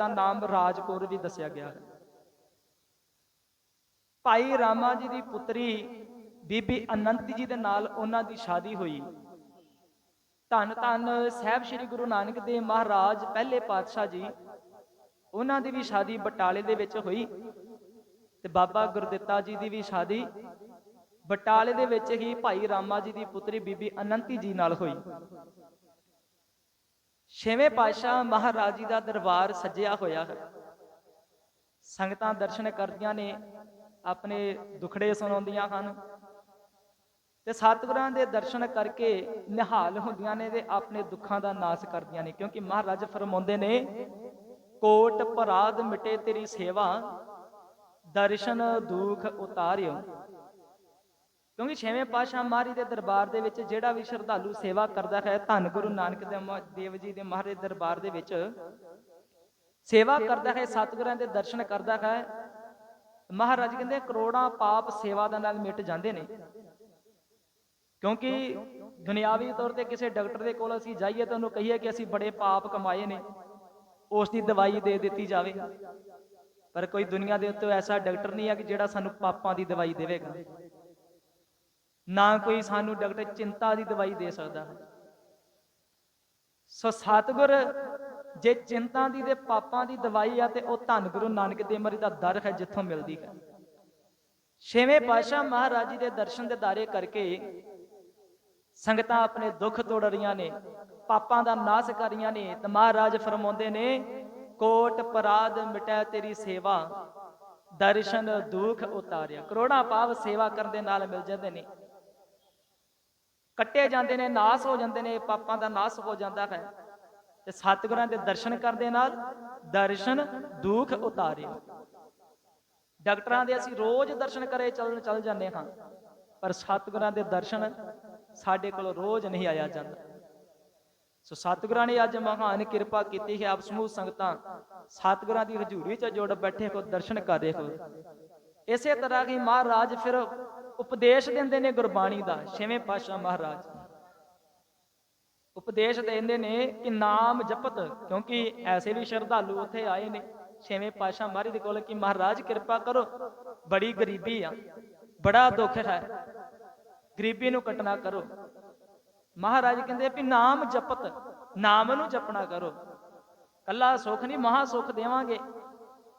ਦਾ ਨਾਮ ਰਾਜਕੌਰ ਵੀ ਦੱਸਿਆ ਗਿਆ ਹੈ। ਭਾਈ ਰਾਮਾ ਜੀ ਦੀ ਪੁੱਤਰੀ ਬੀਬੀ ਅਨੰਤ ਜੀ ਦੇ ਨਾਲ ਉਹਨਾਂ ਦੀ ਸ਼ਾਦੀ ਹੋਈ। ਧੰਨ ਧੰਨ ਸਾਹਿਬ ਸ੍ਰੀ ਗੁਰੂ ਨਾਨਕ ਦੇਵ ਮਹਾਰਾਜ, ਪਹਿਲੇ ਪਾਤਸ਼ਾਹ ਜੀ, ਉਹਨਾਂ ਦੀ ਵੀ ਸ਼ਾਦੀ ਬਟਾਲੇ ਦੇ ਵਿੱਚ ਹੋਈ ਤੇ ਬਾਬਾ ਗੁਰਦਿੱਤਾ ਜੀ ਦੀ ਵੀ ਸ਼ਾਦੀ ਬਟਾਲੇ ਦੇ ਵਿੱਚ ਹੀ ਭਾਈ ਰਾਮਾ ਜੀ ਦੀ ਪੁੱਤਰੀ ਬੀਬੀ ਅਨੰਤੀ ਜੀ ਨਾਲ ਹੋਈ। ਛੇਵੇਂ ਪਾਤਸ਼ਾਹ ਮਹਾਰਾਜ ਜੀ ਦਾ ਦਰਬਾਰ ਸਜਿਆ ਹੋਇਆ ਹੈ। ਸੰਗਤਾਂ ਦਰਸ਼ਨ ਕਰਦੀਆਂ ਨੇ, ਆਪਣੇ ਦੁਖੜੇ ਸੁਣਾਉਂਦੀਆਂ ਹਨ ਤੇ ਸਤਿਗੁਰਾਂ ਦੇ ਦਰਸ਼ਨ ਕਰਕੇ ਨਿਹਾਲ ਹੁੰਦੀਆਂ ਨੇ ਤੇ ਆਪਣੇ ਦੁੱਖਾਂ ਦਾ ਨਾਸ਼ ਕਰਦੀਆਂ ਨੇ, ਕਿਉਂਕਿ ਮਹਾਰਾਜ ਫਰਮਾਉਂਦੇ ਨੇ, ਕੋਟ ਪਰਾਧ ਮਿਟੇ ਤੇਰੀ ਸੇਵਾ, ਦਰਸ਼ਨ ਦੁਖ ਉਤਾਰਿਓ। ਕਿਉਂਕਿ ਛੇਵੇਂ ਪਾਤਸ਼ਾਹ ਮਹਾਰਾਜ ਦੇ ਦਰਬਾਰ ਦੇ ਵਿੱਚ ਜਿਹੜਾ ਵੀ ਸ਼ਰਧਾਲੂ ਸੇਵਾ ਕਰਦਾ ਹੈ, ਧੰਨ ਗੁਰੂ ਨਾਨਕ ਦੇਵ ਮਹਾ- ਦੇਵ ਜੀ ਦੇ ਮਹਾਰਾਜ ਦਰਬਾਰ ਦੇ ਵਿੱਚ ਸੇਵਾ ਕਰਦਾ ਹੈ, ਸਤਿਗੁਰਾਂ ਦੇ ਦਰਸ਼ਨ ਕਰਦਾ ਹੈ, ਮਹਾਰਾਜ ਕਹਿੰਦੇ ਕਰੋੜਾਂ ਪਾਪ ਸੇਵਾ ਦੇ ਨਾਲ ਮਿਟ ਜਾਂਦੇ ਨੇ। ਕਿਉਂਕਿ ਦੁਨਿਆਵੀ ਤੌਰ ਤੇ ਕਿਸੇ ਡਾਕਟਰ ਦੇ ਕੋਲ ਅਸੀਂ ਜਾਈਏ ਤਾਂ ਉਹਨੂੰ ਕਹੀਏ ਕਿ ਅਸੀਂ ਬੜੇ ਪਾਪ ਕਮਾਏ ਨੇ, ਉਸ ਦੀ ਦਵਾਈ ਦੇ ਦਿੱਤੀ ਜਾਵੇ। ਪਰ ਕੋਈ ਦੁਨੀਆ ਦੇ ਉੱਤੇ ਐਸਾ ਡਾਕਟਰ ਨਹੀਂ ਹੈ ਕਿ ਜਿਹੜਾ ਸਾਨੂੰ ਪਾਪਾਂ ਦੀ ਦਵਾਈ ਦੇਵੇਗਾ। ਨਾ ਕੋਈ ਸਾਨੂੰ ਡਾਕਟਰ ਚਿੰਤਾ ਦੀ ਦਵਾਈ ਦੇ ਸਕਦਾ। ਹੈ ਸੋ ਸਤਿਗੁਰ, ਜੇ ਚਿੰਤਾ ਦੀ ਤੇ ਪਾਪਾਂ ਦੀ ਦਵਾਈ ਆ ਤੇ ਉਹ ਧੰਨ ਗੁਰੂ ਨਾਨਕ ਦੇਵ ਮਰੀ ਦਾ ਦਰ ਹੈ ਜਿੱਥੋਂ ਮਿਲਦੀ ਹੈ। ਛੇਵੇਂ ਪਾਤਸ਼ਾਹ ਮਹਾਰਾਜ ਜੀ ਦੇ ਦਰਸ਼ਨ ਦੇ ਦਾਰੇ ਕਰਕੇ ਸੰਗਤਾਂ ਆਪਣੇ ਦੁੱਖ ਤੋੜ ਰਹੀਆਂ ਨੇ, ਪਾਪਾਂ ਦਾ ਨਾਸ਼ ਕਰ ਰਹੀਆਂ ਨੇ ਤੇ ਮਹਾਰਾਜ ਫਰਮਾਉਂਦੇ ਨੇ, ਕੋਟ ਪਰਾਧ ਮਿਟੈ ਤੇਰੀ ਸੇਵਾ, ਦਰਸ਼ਨ ਦੁੱਖ ਉਤਾਰਿਆ। ਕਰੋੜਾਂ ਪਾਪ ਸੇਵਾ ਕਰਨ ਦੇ ਨਾਲ ਮਿਲ ਜਾਂਦੇ ਨੇ। ਕੱਟੇ ਜਾਂਦੇ ਨੇ, ਨਾਸ ਹੋ ਜਾਂਦੇ ਨੇ, ਪਾਪਾਂ ਦਾ ਨਾਸ ਹੋ ਜਾਂਦਾ ਹੈ। ਤੇ ਸਤਿਗੁਰਾਂ ਦੇ ਦਰਸ਼ਨ ਕਰਨ ਨਾਲ ਦਰਸ਼ਨ ਦੁਖ ਉਤਾਰਿਆ ਡਾਕਟਰਾਂ ਦੇ ਅਸੀਂ ਰੋਜ਼ ਦਰਸ਼ਨ ਕਰੇ ਚੱਲ ਚੱਲ ਜਾਂਦੇ ਹਾਂ, ਪਰ ਸਤਿਗੁਰਾਂ ਦੇ ਦਰਸ਼ਨ ਸਾਡੇ ਕੋਲ ਰੋਜ਼ ਨਹੀਂ ਆਇਆ ਜਾਂਦਾ। ਸੋ ਸਤਿਗੁਰਾਂ ਨੇ ਅੱਜ ਮਹਾਨ ਕਿਰਪਾ ਕੀਤੀ ਹੈ, ਆਪ ਸਮੂਹ ਸੰਗਤਾਂ ਸਤਿਗੁਰਾਂ ਦੀ ਹਜ਼ੂਰੀ 'ਚ ਜੁੜ ਬੈਠੇ ਹੋ, ਦਰਸ਼ਨ ਕਰ ਰਹੇ ਹੋ। ਇਸੇ ਤਰ੍ਹਾਂ ਹੀ ਮਹਾਰਾਜ ਫਿਰ ਉਪਦੇਸ਼ ਦਿੰਦੇ ਨੇ ਗੁਰਬਾਣੀ ਦਾ, ਛੇਵੇਂ ਪਾਤਸ਼ਾਹ ਮਹਾਰਾਜ। ਉਪਦੇਸ਼ ਦਿੰਦੇ ਨੇ ਕਿ ਨਾਮ ਜਪਤ, ਕਿਉਂਕਿ ਐਸੇ ਵੀ ਸ਼ਰਧਾਲੂ ਉੱਥੇ ਆਏ ਨੇ। ਛੇਵੇਂ ਪਾਤਸ਼ਾਹ ਮਹਾਰਾਜ ਦੇ ਕੋਲ ਕਿ ਮਹਾਰਾਜ ਕਿਰਪਾ ਕਰੋ, ਬੜੀ ਗਰੀਬੀ ਆ, ਬੜਾ ਦੁੱਖ ਹੈ। ਗਰੀਬੀ ਨੂੰ ਕੱਟਣਾ ਕਰੋ। ਮਹਾਰਾਜ ਕਹਿੰਦੇ ਵੀ ਨਾਮ ਜਪਤ, ਨਾਮ ਨੂੰ ਜਪਣਾ ਕਰੋ। ਕੱਲਾ ਸੁਖ ਨਹੀਂ ਮਹਾ ਸੁਖ ਦੇਵਾਂਗੇ।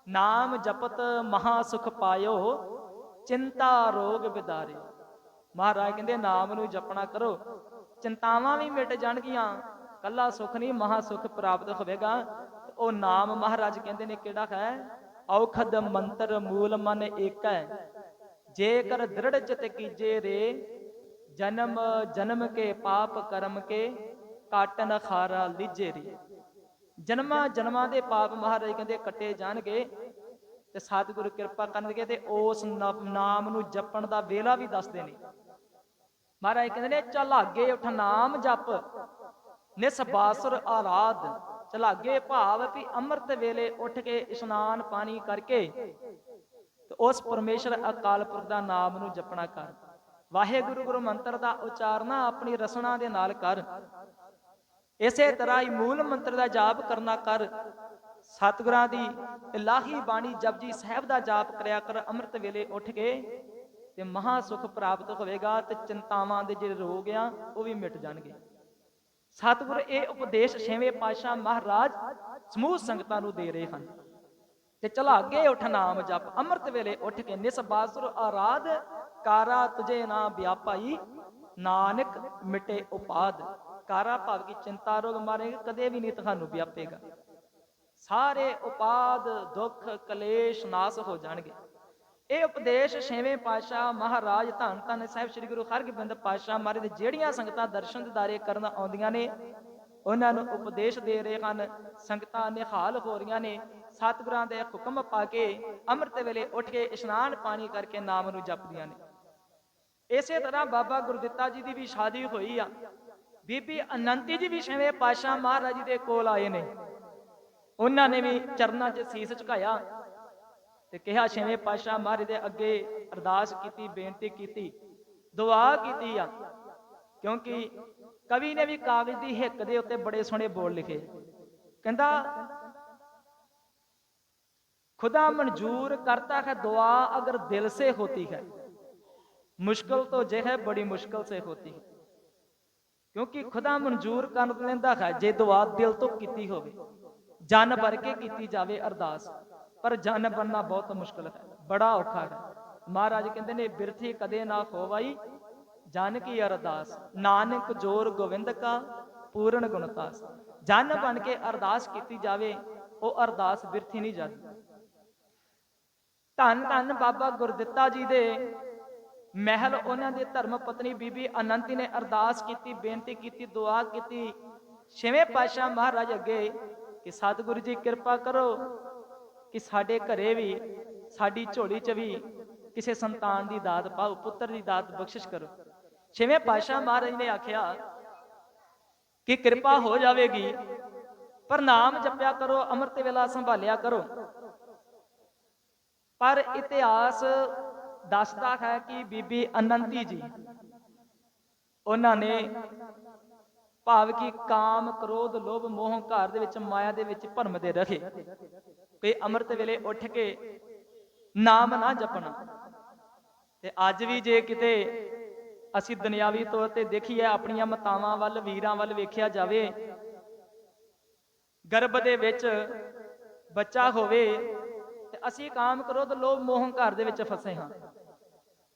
ਨਾਮ ਜਪਤ ਮਹਾ ਸੁਖ ਪਾਇਓ। ਚਿੰਤਾ ਰੋਗ ਵਿਦਾਰੇ ਮਹਾਰਾਜ ਕਹਿੰਦੇ, ਨਾਮ ਨੂੰ ਜਪਣਾ ਕਰੋ। ਚਿੰਤਾਵਾਂ ਵੀ ਮਿਟ ਜਾਣਗੀਆਂ। ਕੱਲਾ ਸੁਖ ਨਹੀਂ, ਮਹਾ ਸੁਖ ਪ੍ਰਾਪਤ ਹੋਵੇਗਾ। ਉਹ ਨਾਮ ਮਹਾਰਾਜ ਕਹਿੰਦੇ ਨੇ ਕਿਹੜਾ ਹੈ? ਔਖਦ ਮੰਤਰ ਮੂਲ ਮਨ ਏਕੈ। ਜੇਕਰ ਦ੍ਰਿੜ ਚਿਤ ਕੀਜੇ ਰੇ, ਜਨਮ ਜਨਮ ਕੇ ਪਾਪ ਕਰਮ ਕੇ, ਕਾਟਨ ਖਾਰਾ ਲਿਜੇ ਰੇ। ਜਨਮਾਂ ਜਨਮਾਂ ਦੇ ਪਾਪ ਮਹਾਰਾਜ ਕਹਿੰਦੇ ਕੱਟੇ ਜਾਣਗੇ। ਤੇ ਸਤਿਗੁਰੂ ਕਿਰਪਾ ਕਰਨਗੇ ਤੇ ਉਸ ਨਾਮ ਨੂੰ ਜਪਣ ਦਾ ਵੇਲਾ ਵੀ ਦੱਸਦੇ ਨੇ ਮਹਾਰਾਜ ਕਹਿੰਦੇ ਨੇ, ਚਲਾਗੇ ਉਠ ਨਾਮ ਜਪ ਨਿਸਬਾਸੁਰ ਆਰਾਧ। ਚਲਾਗੇ ਭਾਵ ਵੀ ਅੰਮ੍ਰਿਤ ਵੇਲੇ ਉੱਠ ਕੇ ਇਸ਼ਨਾਨ ਪਾਣੀ ਕਰਕੇ ਤੇ ਉਸ ਪਰਮੇਸ਼ਰ ਅਕਾਲ ਪੁਰਖ ਦਾ ਨਾਮ ਨੂੰ ਜਪਣਾ ਕਰ। ਵਾਹਿਗੁਰੂ ਗੁਰੂ ਮੰਤਰ ਦਾ ਉਚਾਰਨਾ ਆਪਣੀ ਰਸਨਾ ਦੇ ਨਾਲ ਕਰ। ਇਸੇ ਤਰ੍ਹਾਂ ਹੀ ਮੂਲ ਮੰਤਰ ਦਾ ਜਾਪ ਕਰਨਾ ਕਰ। ਸਤਿਗੁਰਾਂ ਦੀ ਇਲਾਹੀ ਬਾਣੀ ਜਪਜੀ ਸਾਹਿਬ ਦਾ ਜਾਪ ਕਰਿਆ ਕਰ, ਅੰਮ੍ਰਿਤ ਵੇਲੇ ਉੱਠ ਕੇ ਤੇ ਮਹਾ ਸੁਖ ਪ੍ਰਾਪਤ ਹੋਵੇਗਾ ਤੇ ਚਿੰਤਾਵਾਂ ਦੇ ਜਿਹੜੇ ਰੋਗ ਆ, ਉਹ ਵੀ ਮਿਟ ਜਾਣਗੇ। ਸਤਿਗੁਰ ਇਹ ਉਪਦੇਸ਼ ਛੇਵੇਂ ਪਾਤਸ਼ਾਹ ਮਹਾਰਾਜ ਸਮੂਹ ਸੰਗਤਾਂ ਨੂੰ ਦੇ ਰਹੇ ਹਨ। ਤੇ ਚਲਾਗੇ ਉਠ ਨਾਮ ਜਪ, ਅੰਮ੍ਰਿਤ ਵੇਲੇ ਉੱਠ ਕੇ ਨਿਸਬਾਸੁਰ ਆਰਾਧ ਕਾਰਾ ਤੁਝੇ ਨਾ ਵਿਆਪਾਈ, ਨਾਨਕ ਮਿਟੇ ਉਪਾਦ। ਕਾਰਾ ਭਾਵ ਕੀ ਚਿੰਤਾ ਰੋਗ ਮਾਰੇ ਕਦੇ ਵੀ ਨਹੀਂ ਤੁਹਾਨੂੰ ਵਿਆਪੇਗਾ। ਸਾਰੇ ਉਪਾਦ, ਦੁੱਖ, ਕਲੇਸ਼ ਨਾਸ ਹੋ ਜਾਣਗੇ। ਇਹ ਉਪਦੇਸ਼ ਛੇਵੇਂ ਪਾਤਸ਼ਾਹ ਮਹਾਰਾਜ ਧੰਨ ਧੰਨ ਸਾਹਿਬ ਸ੍ਰੀ ਗੁਰੂ ਹਰਗੋਬਿੰਦ ਪਾਤਸ਼ਾਹ ਮਹਾਰਾਜ ਦੇ ਜਿਹੜੀਆਂ ਸੰਗਤਾਂ ਦਰਸ਼ਨ ਦਿਦਾਰੇ ਕਰਨ ਆਉਂਦੀਆਂ ਨੇ, ਉਹਨਾਂ ਨੂੰ ਉਪਦੇਸ਼ ਦੇ ਰਹੇ ਹਨ। ਸੰਗਤਾਂ ਨਿਹਾਲ ਹੋ ਰਹੀਆਂ ਨੇ। ਸਤਿਗੁਰਾਂ ਦੇ ਹੁਕਮ ਪਾ ਕੇ ਅੰਮ੍ਰਿਤ ਵੇਲੇ ਉੱਠ ਕੇ ਇਸ਼ਨਾਨ ਪਾਣੀ ਕਰਕੇ ਨਾਮ ਨੂੰ ਜਪਦੀਆਂ ਨੇ। ਇਸੇ ਤਰ੍ਹਾਂ ਬਾਬਾ ਗੁਰਦਿੱਤਾ ਜੀ ਦੀ ਵੀ ਸ਼ਾਦੀ ਹੋਈ ਆ। ਬੀਬੀ ਅਨੰਤੀ ਜੀ ਵੀ ਛੇਵੇਂ ਪਾਤਸ਼ਾਹ ਮਹਾਰਾਜ ਜੀ ਦੇ ਕੋਲ ਆਏ ਨੇ। ਉਹਨਾਂ ਨੇ ਵੀ ਚਰਨਾਂ 'ਚ ਸੀਸ ਝੁਕਾਇਆ ਤੇ ਕਿਹਾ, ਛੇਵੇਂ ਪਾਸ਼ਾ ਮਹਾਰਾਜ ਦੇ ਅੱਗੇ ਅਰਦਾਸ ਕੀਤੀ, ਬੇਨਤੀ ਕੀਤੀ, ਦੁਆ ਕੀਤੀ ਆ। ਕਿਉਂਕਿ ਕਵੀ ਨੇ ਵੀ ਕਾਗਜ਼ ਦੀ ਹਿੱਕ ਦੇ ਉੱਤੇ ਬੜੇ ਸੋਹਣੇ ਬੋਲ ਲਿਖੇ। ਕਹਿੰਦਾ, ਖੁਦਾ ਮਨਜ਼ੂਰ ਕਰਤਾ ਹੈ, ਦੁਆ ਅਗਰ ਦਿਲ ਸੇ ਹੋਤੀ ਹੈ। ਮੁਸ਼ਕਲ ਤੋਂ ਜੇ ਹੈ, ਬੜੀ ਮੁਸ਼ਕਲ ਸੇ ਹੋਤੀ ਹੈ। ਕਿਉਂਕਿ ਖੁਦਾ ਮਨਜ਼ੂਰ ਕਰ ਲੈਂਦਾ ਹੈ, ਜੇ ਦੁਆ ਦਿਲ ਤੋਂ ਕੀਤੀ ਹੋਵੇ। ਜਨ ਭਰ ਕੇ ਕੀਤੀ ਜਾਵੇ ਅਰਦਾਸ। ਪਰ ਜਨ ਬਣਨਾ ਬਹੁਤ ਮੁਸ਼ਕਲ ਹੈ, ਬੜਾ ਔਖਾ ਹੈ। ਮਹਾਰਾਜ ਕਹਿੰਦੇ ਨੇ, ਬਿਰਥੀ ਕਦੇ ਨਾ ਖੋਵਾਈ, ਜਨ ਕੀ ਅਰਦਾਸ? ਨਾਨਕ ਜੋਰ ਗੋਵਿੰਦ ਕਾ, ਪੂਰਨ ਗੁਣਤਾਸ ਜਨ ਬਣ ਕੇ ਅਰਦਾਸ ਕੀਤੀ ਜਾਵੇ, ਉਹ ਅਰਦਾਸ ਬਿਰਥੀ ਨਹੀਂ ਜਾਂਦੀ। ਧੰਨ ਧੰਨ ਬਾਬਾ ਗੁਰਦਿੱਤਾ ਜੀ ਦੇ ਮਹਿਲ, ਉਹਨਾਂ ਦੇ ਧਰਮ ਪਤਨੀ ਬੀਬੀ ਅਨੰਤੀ ਨੇ ਅਰਦਾਸ ਕੀਤੀ, ਬੇਨਤੀ ਕੀਤੀ, ਦੁਆ ਕੀਤੀ। ਛੇਵੇਂ ਪਾਤਸ਼ਾਹ ਮਹਾਰਾਜ ਅੱਗੇ ਕਿ ਸਤਿਗੁਰੂ ਜੀ ਕਿਰਪਾ ਕਰੋ ਕਿ ਸਾਡੇ ਘਰੇ ਵੀ, ਸਾਡੀ ਝੋਲੀ 'ਚ ਵੀ ਕਿਸੇ ਸੰਤਾਨ ਦੀ ਦਾਤ ਪਾਓ, ਪੁੱਤਰ ਦੀ ਦਾਤ ਬਖਸ਼ਿਸ਼ ਕਰੋ। ਛੇਵੇਂ ਪਾਤਸ਼ਾਹ ਮਹਾਰਾਜ ਨੇ ਆਖਿਆ ਕਿ ਕਿਰਪਾ ਹੋ ਜਾਵੇਗੀ, ਪਰ ਨਾਮ ਜਪਿਆ ਕਰੋ, ਅੰਮ੍ਰਿਤ ਵੇਲਾ ਸੰਭਾਲਿਆ ਕਰੋ। ਪਰ ਇਤਿਹਾਸ ਦੱਸਦਾ ਹੈ ਕਿ ਬੀਬੀ ਅਨੰਤੀ ਜੀ, ਉਹਨਾਂ ਨੇ ਭਾਵ ਕਿ ਕਾਮ, ਕ੍ਰੋਧ, ਲੋਭ, ਮੋਹ ਘਰ ਦੇ ਵਿੱਚ, ਮਾਇਆ ਦੇ ਵਿੱਚ ਭਰਮਦੇ ਰਹੇ। ਕਿ ਅੰਮ੍ਰਿਤ ਵੇਲੇ ਉੱਠ ਕੇ ਨਾਮ ਨਾ ਜਪਣਾ। ਤੇ ਅੱਜ ਵੀ ਜੇ ਕਿਤੇ ਅਸੀਂ ਦੁਨਿਆਵੀ ਤੌਰ ਤੇ ਦੇਖੀਏ, ਆਪਣੀਆਂ ਮਤਾਵਾਂ ਵੱਲ, ਵੀਰਾਂ ਵੱਲ ਵੇਖਿਆ ਜਾਵੇ, ਗਰਭ ਦੇ ਵਿੱਚ ਬੱਚਾ ਹੋਵੇ, ਤੇ ਅਸੀਂ ਕਾਮ, ਕ੍ਰੋਧ, ਲੋਭ, ਮੋਹ ਘਰ ਦੇ ਵਿੱਚ ਫਸੇ ਹਾਂ।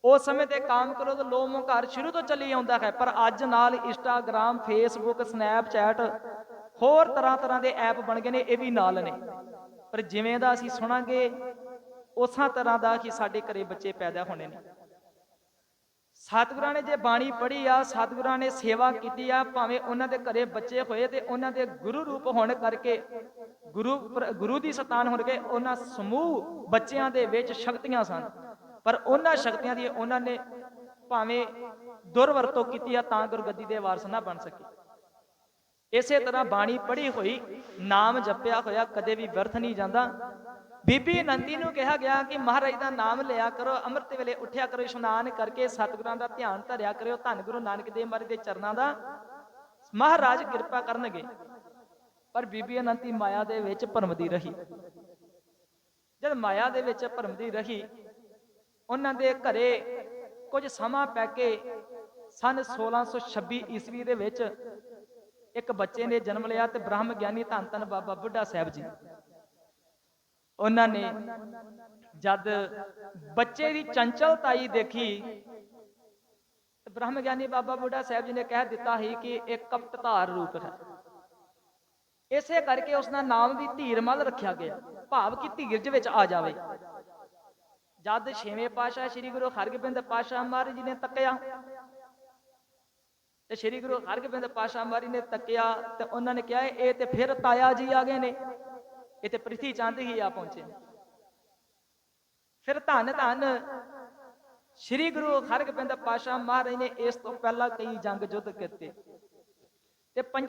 ਉਸ ਸਮੇਂ ਤੇ ਕਾਮ ਕ੍ਰੋਧ ਲੋਭ ਮੋਹ ਸ਼ੁਰੂ ਤੋਂ ਚੱਲੀ ਆਉਂਦਾ ਹੈ, ਪਰ ਅੱਜ ਨਾਲ ਇੰਸਟਾਗ੍ਰam ਫੇਸਬੁੱਕ ਸਨੈਪਚੈਟ ਹੋਰ ਤਰ੍ਹਾਂ ਤਰ੍ਹਾਂ ਦੇ ਐਪ ਬਣ ਗਏ ਨੇ, ਇਹ ਵੀ ਨਾਲ ਨੇ। ਪਰ ਜਿਵੇਂ ਦਾ ਅਸੀਂ ਸੁਣਾਂਗੇ, ਉਸਾਂ ਤਰ੍ਹਾਂ ਦਾ ਹੀ ਸਾਡੇ ਘਰੇ ਬੱਚੇ ਪੈਦਾ ਹੋਣੇ ਨੇ। ਸਤਿਗੁਰਾਂ ਨੇ ਜੇ ਬਾਣੀ ਪੜ੍ਹੀ ਆ, ਸਤਿਗੁਰਾਂ ਨੇ ਸੇਵਾ ਕੀਤੀ ਆ, ਭਾਵੇਂ ਉਹਨਾਂ ਦੇ ਘਰੇ ਬੱਚੇ ਹੋਏ ਤੇ ਉਹਨਾਂ ਦੇ ਗੁਰੂ ਰੂਪ ਹੋਣ ਕਰਕੇ, ਗੁਰੂ ਗੁਰੂ ਦੀ ਸਤਾਨ ਹੋਣ ਕੇ ਉਹਨਾਂ ਸਮੂਹ ਬੱਚਿਆਂ ਦੇ ਵਿੱਚ ਸ਼ਕਤੀਆਂ ਸਨ। ਪਰ ਉਹਨਾਂ ਸ਼ਕਤੀਆਂ ਦੀ ਉਹਨਾਂ ਨੇ ਭਾਵੇਂ ਦੁਰਵਰਤੋਂ ਕੀਤੀ ਆ ਤਾਂ ਗੁਰਗੱਦੀ ਦੇ ਵਾਰਸ ਨਾ ਬਣ ਸਕੇ। ਇਸੇ ਤਰ੍ਹਾਂ ਬਾਣੀ ਪੜ੍ਹੀ ਹੋਈ, ਨਾਮ ਜਪਿਆ ਹੋਇਆ ਕਦੇ ਵੀ ਵਿਅਰਥ ਨਹੀਂ ਜਾਂਦਾ। ਬੀਬੀ ਨੰਦੀ ਨੂੰ ਕਿਹਾ ਗਿਆ ਕਿ ਮਹਾਰਾਜ ਦਾ ਨਾਮ ਲਿਆ ਕਰੋ, ਅੰਮ੍ਰਿਤ ਵੇਲੇ ਉੱਠਿਆ ਕਰੋ, ਇਸ਼ਨਾਨ ਕਰਕੇ ਸਤਿਗੁਰਾਂ ਦਾ ਧਿਆਨ ਧਰਿਆ ਕਰਿਓ, ਧੰਨ ਗੁਰੂ ਨਾਨਕ ਦੇਵ ਮਹਾਰਾਜ ਦੇ ਚਰਨਾਂ ਦਾ ਮਹਾਰਾਜ ਕਿਰਪਾ ਕਰਨਗੇ। ਪਰ ਬੀਬੀ ਅਨੰਤੀ ਮਾਇਆ ਦੇ ਵਿੱਚ ਭਰਮਦੀ ਰਹੀ। ਜਦ ਮਾਇਆ ਦੇ ਵਿੱਚ ਭਰਮਦੀ ਰਹੀ ਉਹਨਾਂ ਦੇ ਘਰੇ ਕੁਝ ਸਮਾਂ ਪੈ ਕੇ ਸਨ 1626 ਈਸਵੀ ਦੇ ਵਿੱਚ ਇੱਕ ਬੱਚੇ ਨੇ ਜਨਮ ਲਿਆ ਤੇ ਬ੍ਰਹਮ ਗਿਆਨੀ ਧੰਨ ਧੰਨ ਬਾਬਾ ਬੁੱਢਾ ਸਾਹਿਬ ਜੀ। ਉਹਨਾਂ ਨੇ ਜਦ ਬੱਚੇ ਦੀ ਚੰਚਲਤਾਈ ਦੇਖੀ ਬ੍ਰਹਮ ਗਿਆਨੀ ਬਾਬਾ ਬੁੱਢਾ ਸਾਹਿਬ ਜੀ ਨੇ ਕਹਿ ਦਿੱਤਾ ਸੀ ਕਿ ਇਹ ਕਪਟਧਾਰ ਰੂਪ ਹੈ। ਇਸੇ ਕਰਕੇ ਉਸ ਦਾ ਨਾਮ ਵੀ ਧੀਰਮਲ ਰੱਖਿਆ ਗਿਆ। ਭਾਵ ਕਿ ਧੀਰਜ ਵਿੱਚ ਆ ਜਾਵੇ। ਜਦ ਛੇਵੇਂ ਪਾਤਸ਼ਾਹ ਸ੍ਰੀ ਗੁਰੂ ਹਰਗੋਬਿੰਦ ਪਾਤਸ਼ਾਹ ਮਹਾਰਾਜ ਜੀ ਨੇ ਤੱਕਿਆ, ਤੇ ਸ੍ਰੀ ਗੁਰੂ ਹਰਗੋਬਿੰਦ ਪਾਤਸ਼ਾਹ ਮਹਾਰਾਜ ਨੇ ਤੱਕਿਆ, ਤੇ ਉਹਨਾਂ ਨੇ ਕਿਹਾ, ਇਹ ਤੇ ਫਿਰ ਤਾਇਆ ਜੀ ਆ ਗਏ ਨੇ, ਇਹ ਤੇ ਪ੍ਰਿਥੀ ਚੰਦ ਹੀ ਆ ਪਹੁੰਚੇ ਨੇ। ਫਿਰ ਧੰਨ ਧੰਨ ਸ੍ਰੀ ਗੁਰੂ ਹਰਗੋਬਿੰਦ ਪਾਤਸ਼ਾਹ ਮਹਾਰਾਜ ਨੇ ਇਸ ਤੋਂ ਪਹਿਲਾਂ ਕਈ ਜੰਗ ਯੁੱਧ ਕੀਤੇ, ਤੇ ਪੰਜ